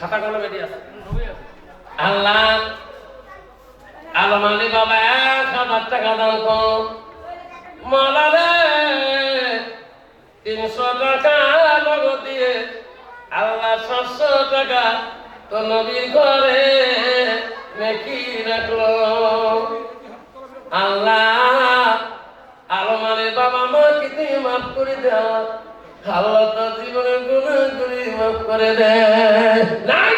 খাতা কলমে দিয়ে আছে। আল্লাহ আলমালি বাবা এক হাজার টাকা দান কর মালারে তিনশো টাকা নগদ দিয়ে আল্লাহ সাতশো টাকা তো নবীর ঘরে নেকি রাখল। আল্লাহ আলমারি বাবা মা কি তুই মাফ করে দাও। আল্লাহ তো জীবনে গুণে গুলি করে দে। নাই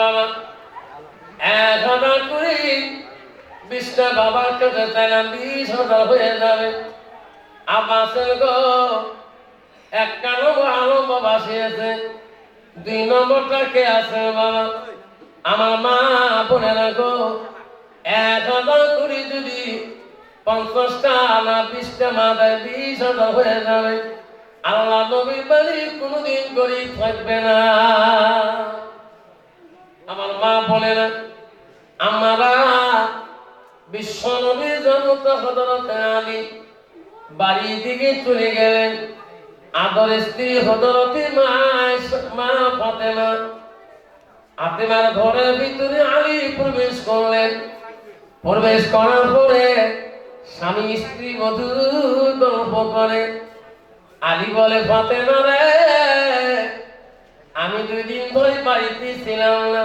বাবা, এক হাজার কুড়ি, বিশটা বাবার কাছে চাইলাম হয়ে যাবে। আবাসের গো একটা নম্বর আলো বাবা দুই নম্বরটা কে আছে বাবা? আমার মা বোনেরা গো, এক হাজার কুড়ি যদি পঞ্চাশটা না বিশটা মা দেয় বিশ হাজার হয়ে যাবে। আল্লাহ নবীর কোনোদিন গরিব থাকবে না। আমার মা বলে না আমরা বিশ্ব নবীর জনত হজরত আলী বাড়ি দিকে চলে গেলেন। আদর স্ত্রী হজরতে মা মা ফাতেমা। ফাতেমার ঘরের ভিতরে আলী প্রবেশ করলেন। প্রবেশ করার পরে স্বামী স্ত্রী মধুর গল্প করে। আলী বলে, ফাতেমা রে, আমি দুই দিন ধরে বাড়িতে ছিলাম না।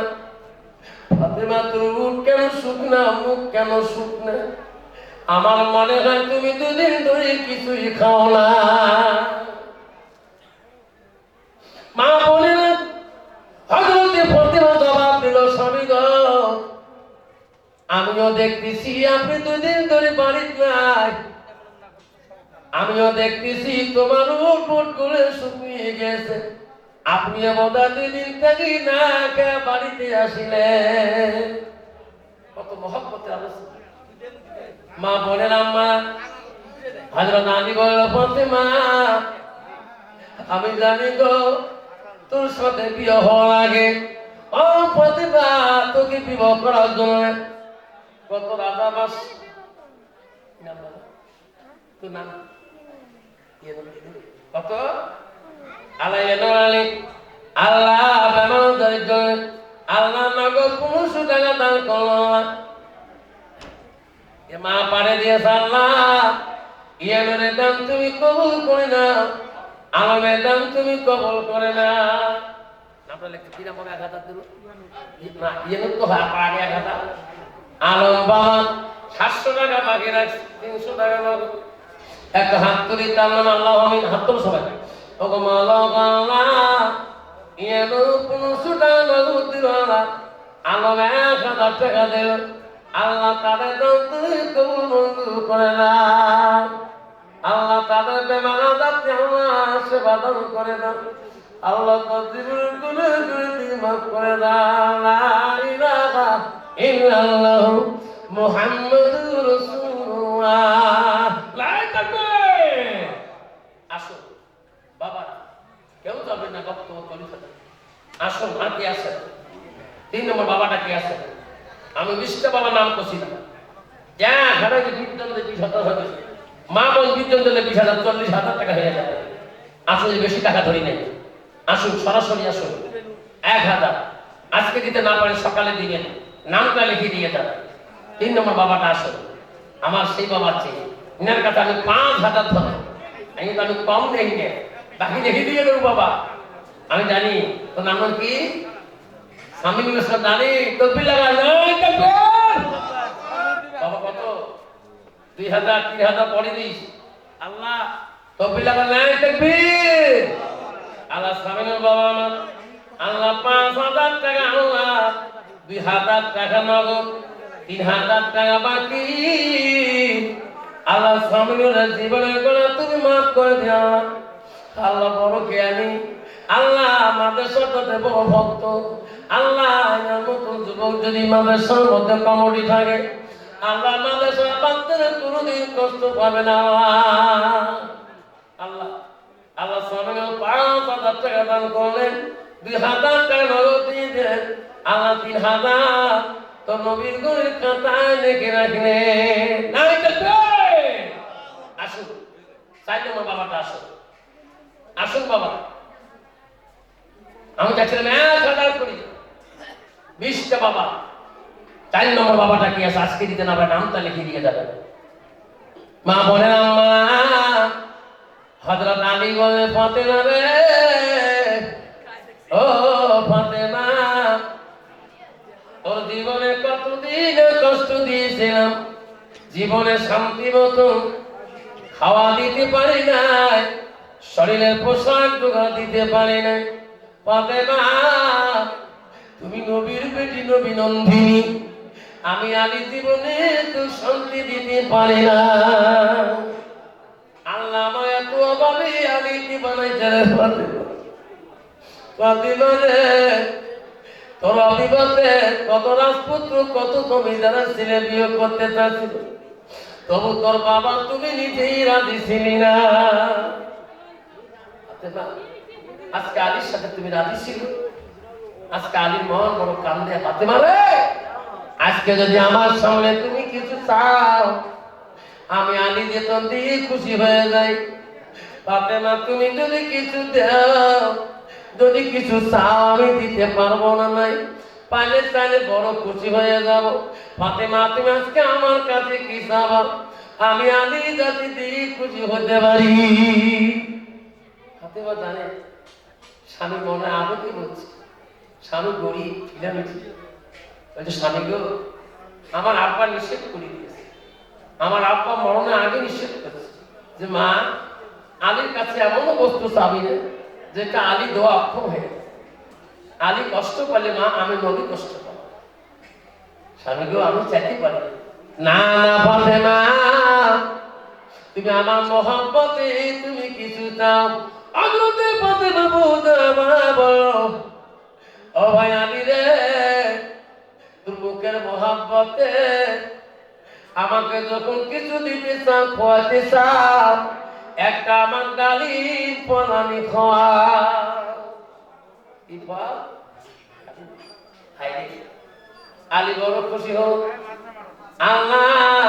ফাতেমা, তোর মুখ কেন শুকনা, মুখ কেন শুকনা? আমার মনে হয় তুমি দুদিন ধরে কিছুই খাও না। মা বলে না হজরতে আমিও দেখতেছি, আপনি দুদিন ধরে বাড়িতে নাই আমিও দেখতেছি, তোমার উঠ করে শুকিয়ে গেছে। আপনি বোধহয় দুই দিন থেকে না বাড়িতে আসিলেন। কত মহব্বতে আলোচনা। মা বলেন আম্মা হাজরত বলল মা আমি জানি গো, তোর সাথে বিয়ে হওয়ার আগে, ও প্রতিভা তোকে বিবাহ করার জন্য কত রাজা বাস? নাম বলো। নাম? কত? আলাই আলী। আল্লাহ বেমান দরিদ্র আল্লাহ নগদ পনেরোশো টাকা দান করল মা পারে দিয়েছে আল্লাহ। ইয়ানের দাম তুমি কবুল করে না আলমের দাম তুমি কবুল করে না নামটা লিখতে নাম হবে দিল? তো এক হাজার আলম বাবা সাতশো টাকা বাকি রাখছে তিনশো টাকা নগদ একটা হাত তুলি, তার নাম আল্লাহ আমিন। হাত তুলো সবাই। ওগো মালা ইয়ানো পনেরোশো টাকা নগদ দিল না আলম এক হাজার টাকা দিল আল্লাহ তাদের দাম মঞ্জুর করে না আল্লাহ তাদের বেমার আজাদকে আল্লাহ সেবা দান করে দাও আল্লাহ তোর জীবনের গুণে গুণে তুমি মাফ করে ইলাহা ইল্লাল্লাহ মুহাম্মাদুর রাসূলুল্লাহ। লা তাকবীর। আসো বাবা কেউ যাবে না বক্তব্য কলি আসো মা কি আছে? তিন নম্বর বাবাটা কি আছে? আমি বিষ্ণু বাবা নাম করছি না। যা, ঘরে যে বিদ্যুৎ বিশ হাজার হবে মা বোন বিদ্যুৎ দিলে বিশ হাজার, চল্লিশ হাজার টাকা হয়ে যাবে। আসুন বেশি টাকা ধরি নেই। আসুন, সরাসরি আসুন। এক হাজার। আজকে দিতে না পারেন সকালে দিবেন নামটা লিখে দিয়ে যান তিন নম্বর বাবাটা আসুন আমার সেই বাবা চেয়ে ইনার কাছে আমি পাঁচ হাজার ধরে। আমি তো আমি কম নেই নে। বাকি লিখে দিয়ে দেবো বাবা। আমি জানি তো নাম কি? আমি মিশ্র জানি টপি লাগা বাবা কত? দুই হাজার তিন হাজার পরে দিস। আল্লাহ। টপি লাগা নাই টপি! আল্লাহ স্বামীর বাবা আমার আল্লাহ পাঁচ হাজার টাকা আল্লাহ দুই হাজার টাকা নগদ, তিন হাজার টাকা বাকি। আল্লাহ স্বামীর জীবনের করে তুমি মাফ করে দিও। আল্লাহ বড় জ্ঞানী। আল্লাহ আমাদের সাথে বড় ভক্ত। আল্লাহ নতুন যুবক যদি মাদ্রাসার মধ্যে কমডি থাকে, আল্লাহ মাদ্রাসা বাচ্চারা কোনোদিন কষ্ট পাবে না। আল্লাহ আল্লাহ স্বামী পাঁচ হাজার টাকা দান করলেন। দুই হাজার টাকা নগদ দিয়ে তিন হাজার। তো নবীর গরিব খাতায় লিখে তো আসুন চাই তোমার বাবাটা আসুন। আসুন বাবা। আমি চাচ্ছিলাম এক হাজার করি বিশটা বাবা। চার নম্বর বাবাটা কি আছে? আজকে দিতে না নামটা লিখে দিয়ে যাবে মা বলে মা হজরত আলী বলে, ফতেমা রে ও ফতেমা, তোর জীবনে কতদিন কষ্ট দিয়েছিলাম? জীবনে শান্তি মতো খাওয়া দিতে পারি নাই শরীরের পোশাক জোগাড় দিতে পারি নাই। ফতেমা, তুমি নবীর বেটি নবী নন্দিনী, আমি আলী জীবনে তো শান্তি দিতে পারি না। আল্লাহ আমার এত অভাবে আলী বানাইছে রে ফাতেমা তোর কত রাজপুত্র কত করতে তবু তোর বাবা তুমি নিজেই ছিলি না। ফাতেমা, আজকে সাথে তুমি ছিল? আজকে যদি আমার সামনে তুমি কিছু চাও আমি আলী যেতন দিয়ে খুশি হয়ে যাই। ফাতেমা তুমি যদি কিছু দাও যদি কিছু চাও, আমি দিতে পারব না নাই। পাইলে চাইলে বড় খুশি হয়ে যাব। ফাতেমা, তুমি আজকে আমার কাছে কি চাও? আমি আলী জাতি দিয়ে খুশি হতে পারি। ফাতেমা জানে, স্বামী মনে আরও কি বলছে স্বামী গরিব, ঢিলামিঠি। বলছে স্বামী গো আমার আব্বা নিষেধ করে দিয়েছে। আমার আব্বা মরণে আগে নিষেধ করেছে যে, মা আলীর কাছে এমনও বস্তু চাবি না যেটা আলী দোয়া অক্ষম হয়ে আলী কষ্ট পেলে মা, আমি নবী কষ্ট পাবো স্বামী আমি চাইতে পারি না। না তুমি আমার মহব্বতে তুমি কিছু চাও। অগ্রতে পথে মা বলো, ও ভাই আলী রে, তোর মহাব্বতে আমাকে যখন কিছু দিতে চাও, খোয়াতে চাও একটা ডালি পলানি খোয়া আলী বড় খুশি হোক। আল্লাহ,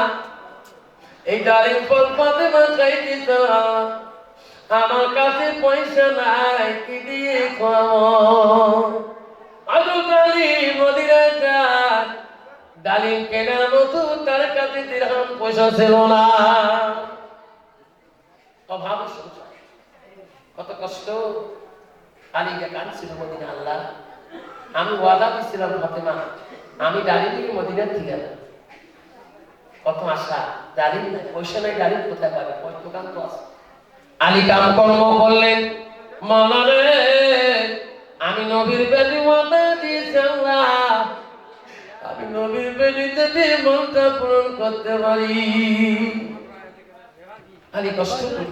এই ডালিম ফল পাতে মাথাইতে চাও আমার কাছে পয়সা নাই, কি দিয়ে ডালিম কেনার মতো তার কাছে দিরহাম পয়সা ছিল না। অভাব সংসার কত কষ্ট। আলীকে কাঁদছিল মদিনা আল্লাহ। আমি ওয়াদা দিচ্ছিলাম ফাতেমা, আমি ডালিম থেকে মদিনার আনব। কত আশা নাই, পয়সা নাই ডালিম কোথায় পাবে? দোকান তো আছে। আলী কাম কর্ম করলেন মালা রে, আমি নবীর বেদি ওয়াদা দিয়েছি আল্লাহ। আমি নবীর বেদিতে মনটা পূরণ করতে পারি। আলী কষ্ট করি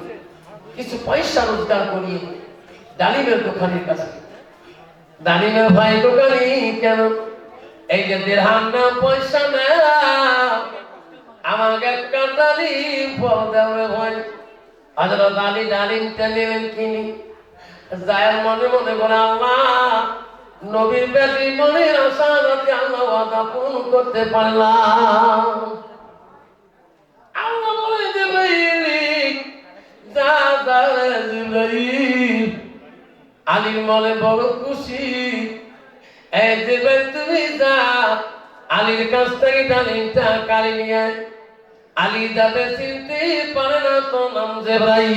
কিছু পয়সা রোজগার করি ডালিমের দোকানের কাছে। ডালিমের ভাই দোকানি কেন? এই যে দেড়হাম না পয়সা না আমাকে একটা ডালিম দেবে ভাই। হজরত আলী ডালিমটা নিলেন কিনি। যায় মনে মনে করে আল্লাহ, নবীর বেটি মনের আশা আল্লাহ ওয়াদা করতে পারলাম। আল্লাহ আলীর মনে বড় খুশি এই দেবে তুমি যা, আলীর কাছ থেকে ডালিমটা কালি নিয়ে আলী চিনতে পারে না তো নাম জেব্রাইল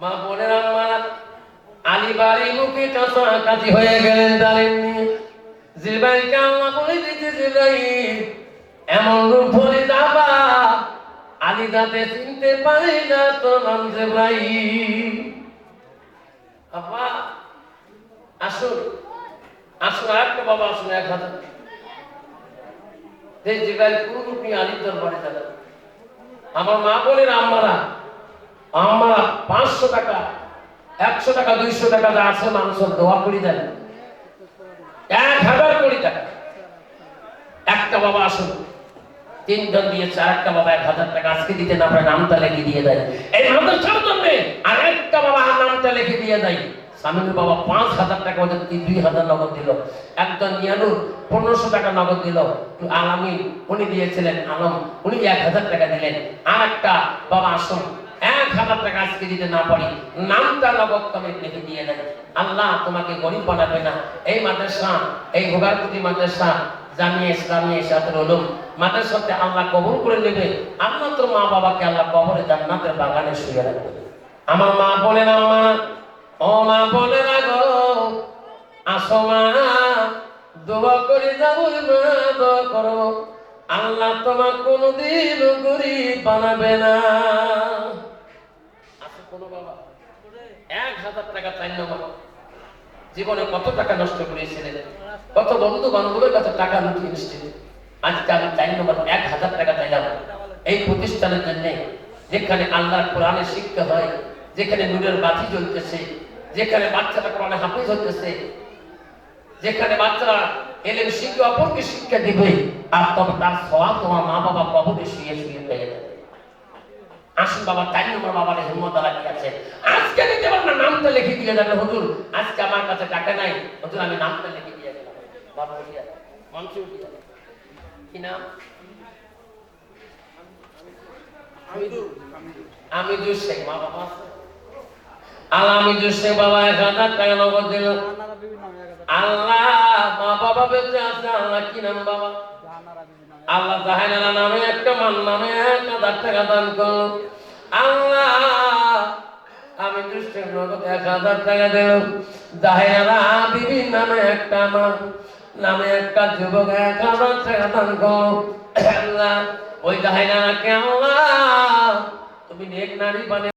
মা বোনের আমার আলী বাড়ি মুখে কাছাকাছি হয়ে গেলেন ডালিম নিয়ে। জিব্রাইলকে আল্লাহ বলে দিতে জিব্রাইল, এমন রূপ আলী যাতে চিনতে পারে না তো নাম জিব্রাইল বাবা আসুন আসুন আরেকটা বাবা আসুন এক হাজার। আমার মা বলেন পাঁচশো টাকা, একশো টাকা, দুইশো টাকা আছে মানুষের দেন এক হাজার একটা বাবা আসুন তিনজন দিয়েছে আর একটা বাবা এক হাজার টাকা আজকে দিতে না পারে নামটা লিখে দিয়ে দেয়। এই মাদ্রাসার জন্য আর একটা বাবা নামটা লিখে দিয়ে দেয়। স্বামীর বাবা পাঁচ হাজার টাকা ওদের দুই হাজার নগদ দিল। একজন ইয়ানুর পনেরোশো টাকা নগদ দিল। আলামিন উনি দিয়েছিলেন আলম, উনি এক হাজার টাকা দিলেন। আর একটা বাবা আসুন এক হাজার টাকা আজকে দিতে না পারি। নামটা নগদ তুমি লিখে দিয়ে দেন আল্লাহ তোমাকে গরিব বানাবে না। এই মাদ্রাসা, এই ভোগারপুতি মাদ্রাসা জামিয়া ইসলামী সাথের উলুম। মাদ্রাসাতে আল্লাহ কবর করে নেবে। তোর মা বাবাকে আল্লাহ কবরে জান্নাতের বাগানে শুয়ে রাখবে। আমার মা বলে না মা ও মা বলে না গো আসো মা, দোয়া করে যাব মা দোয়া করো। আল্লাহ তোমার কোনোদিন গরিব বানাবে না। আছে কোনো বাবা? এক হাজার টাকা চাই না বাবা জীবনে কত টাকা নষ্ট করেছিলেন কত বন্ধু বান্ধবের কাছে টাকা লুটিয়ে এসেছিলেন আজকে আমি চাই নম্বর এক হাজার টাকা চাইলাম। এই প্রতিষ্ঠানের জন্য যেখানে আল্লাহর কোরআনের শিক্ষা হয়, যেখানে নূরের বাতি জ্বলতেছে, যেখানে বাচ্চারা কোরআনে হাফিজ হতেছে যেখানে বাচ্চারা এলেন শিক্ষা অপরকে শিক্ষা দিবে, আর তবে তার সবাব তোমার মা বাবা কবরে শুয়ে শুয়ে পেয়ে যাবে। আসুন বাবা তাই নম্বর বাবার হিম্মত আলা কি আছে আজকে দিতে পারেন না নামটা লিখে দিয়ে যাবে, হুজুর। আজকে আমার কাছে টাকা নাই, হুজুর, আমি নামটা লিখে দিয়ে গেলাম বাবা উঠিয়া। মঞ্চে উঠিয়া। কি নাম? আমি জুস শেখ, মা বাবা শেখ মা বাবা আল্লাহ আল্লাহ আমি দুষ্টের নগদ এক হাজার টাকা দেব। জাহেরা বিবি নামে একটা মান নামে একটা যুবক এক হাজার টাকা দান করো। ওই জাহেরাকে আল্লাহ, তুমি নেক নারী বানে